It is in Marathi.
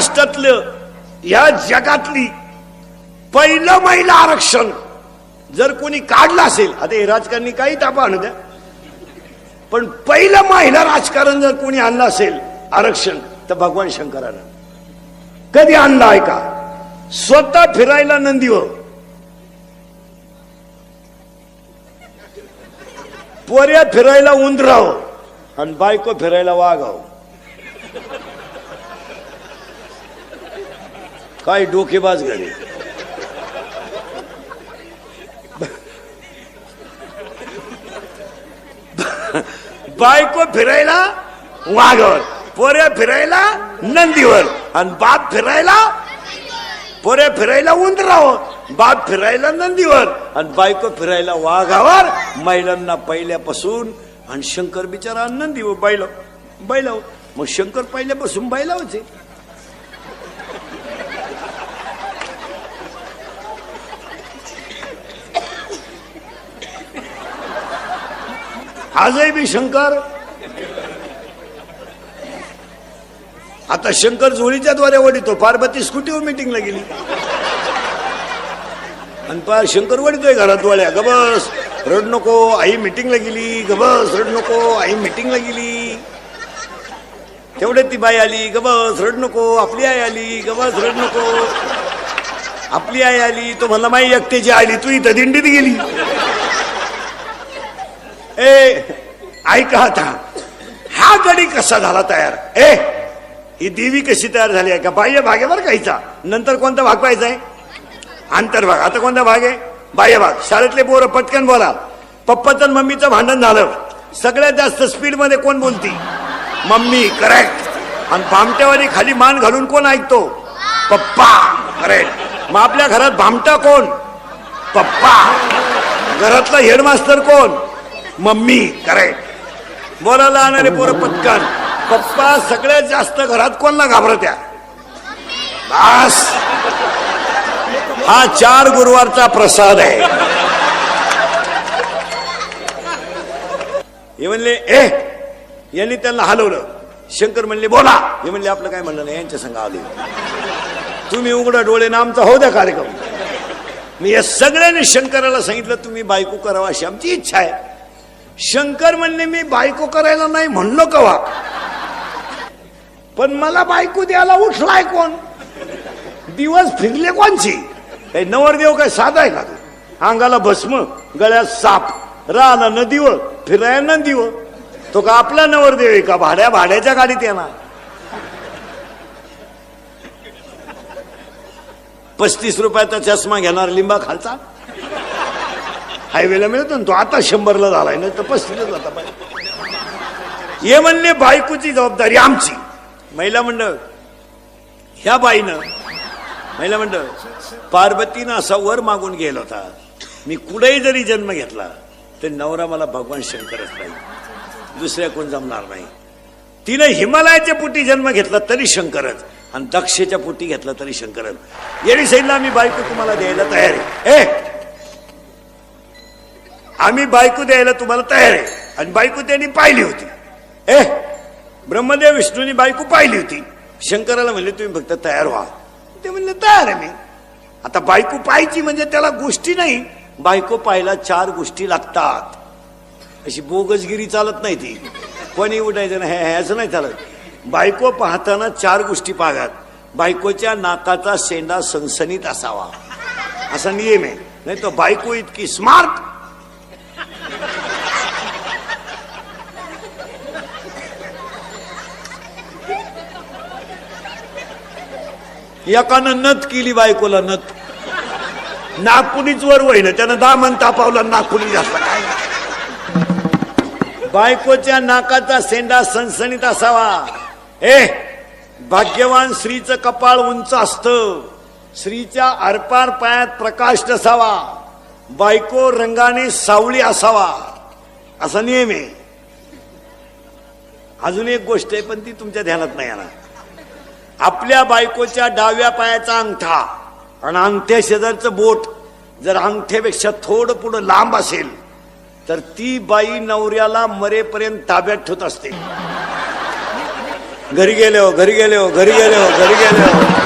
महाराष्ट्रातलं या जगातली पहिलं महिला आरक्षण जर कोणी काढलं असेल आता हे राजकारणी काही तापा आणू द्या. पण पहिलं महिला राजकारण जर कोणी आणलं असेल आरक्षण तर भगवान शंकरानं. कधी आणलं आहे का? स्वतः फिरायला नंदीवर पोऱ्या फिरायला उंदराव आणि बायको फिरायला वाघाव. काय डोकेबाज घरी? बायको फिरायला वाघावर पोऱ्या फिरायला नंदीवर आणि बाप फिरायला पोऱ्या फिरायला उंदरावर बाप फिरायला नंदीवर आणि बायको फिरायला वाघावर महिलांना पहिल्यापासून आणि शंकर बिचारा नंदीवर बैल बैलाव मग शंकर पहिल्यापासून बैलावचे आजही बी शंकर. आता शंकर जोडीच्या द्वारे वडितो पार्वती स्कूटीवर मिटिंगला गेली. आणि पा शंकर वडितोय घरात वळ्या गबस रड नको आई मिटिंगला गेली. गबस रड नको आई मिटिंगला गेली. तेवढे ती बाई आली. गबस रड नको आपली आई आली. गबस रड नको. आपली आई आली तो म्हणला माई एकट्याची आली तू इथं दिंडीत गेली. ए ऐका आता. हा गडी कसा झाला तयार? ए ही देवी कशी तयार झाली आहे? का बाह्य भागेवर काहीचा नंतर कोणता भाग पाहायचा आहे? आंतरभाग आता कोणता भाग आहे? बाह्य भाग. शाळेतले पोरं पटकन बोला. पप्पाचं मम्मीचं भांडण झालं. सगळ्यात जास्त स्पीडमध्ये कोण बोलती? मम्मी करेक्ट आणि भामट्यावारी खाली मान घालून कोण ऐकतो? पप्पा करेक्ट मग आपल्या घरात भामटा कोण? पप्पा. घरातला हेडमास्टर कोण? मम्मी करेक्ट बोलायला आणणारे पोरं पटकन. पप्पा सगळ्यात जास्त घरात कोणला घाबरत्या? बस. हा चार गुरुवारचा प्रसाद आहे. हे म्हणले ए यांनी त्यांना हलवलं. शंकर म्हणले बोला. हे म्हणले आपलं काय म्हणलं नाही यांच्या संघ आले. तुम्ही उघडा डोळे ना आमचा हो द्या कार्यक्रम. मी या सगळ्यांनी शंकराला सांगितलं तुम्ही बायको करावा अशी आमची इच्छा आहे. शंकर म्हणले मी बायको करायला नाही म्हणलो कवा. पण मला बायको द्यायला उठलाय कोण? दिवस फिरले कोणची? काही नवरदेव काय साधा आहे का तू अंगाला भस्म गळ्यात साप राहना नदीवर फिराया नदीवर तो का आपला नवरदेव आहे का? भाड्या भाड्याच्या गाडीत येणार. पस्तीस रुपयाचा चष्मा घेणार लिंबा खालचा हायवेला मिळतो ना तो. आता शंभरला झालाय ना तर पस्तीसला जाता पाहिजे हे म्हणले बायकोची जबाबदारी आमची. महिला मंडळ ह्या बाईनं महिला मंडळ पार्वतीनं असा वर मागून गेला होता. मी कुठेही जरी जन्म घेतला तर नवरा मला भगवान शंकरच नाही. दुसऱ्या कोण जमणार नाही. तिनं हिमालयाच्या पोटी जन्म घेतला तरी शंकरच आणि दक्षेच्या पोटी घेतला तरी शंकरच. येडी सैनला आम्ही बायको तुम्हाला द्यायला तयार आहे. ए आम्ही बायको द्यायला तुम्हाला तयार आहे. आणि बायको त्यांनी पाहिली होती. ए ब्रह्मदेव विष्णूनी बायको पाहिली होती. शंकराला म्हणले तुम्ही फक्त तयार व्हा. ते म्हणले तयार आहे मी. आता बायको पाहायची म्हणजे त्याला गोष्टी नाही. बायको पाहायला चार गोष्टी लागतात. अशी बोगसगिरी चालत नाही ती. कोणी उठायचं नाही हे- ह्याचं नाही चालत. बायको पाहताना चार गोष्टी पाहतात. बायकोच्या नाकाचा शेंडा सनसनीत असावा. असा नियम आहे. नाही तर बायको इतकी स्मार्ट एकानं नथ केली बायकोला नथ. नागपुलीच वर होईना त्यानं दामन तापावला नागपुली जास्त काय बायकोच्या नाकाचा सेंडा सणसणीत असावा. ए भाग्यवान स्त्रीचं कपाळ उंच असतं. स्त्रीच्या आरपार पायात प्रकाश नसावा. बायको रंगाने सावळी असावा. असा नियम आहे. अजून एक गोष्ट आहे पण ती तुमच्या ध्यानात नाही आला आपल्या बायकोच्या डाव्या पायाचा अंगठा आणि अंगठ्या शेजारचं बोट जर अंगठ्यापेक्षा थोडं पुढं लांब असेल तर ती बाई नवऱ्याला मरेपर्यंत ताब्यात ठेवत असते. घरी गेले हो घरी गेले हो घरी गेले हो घरी गेले हो.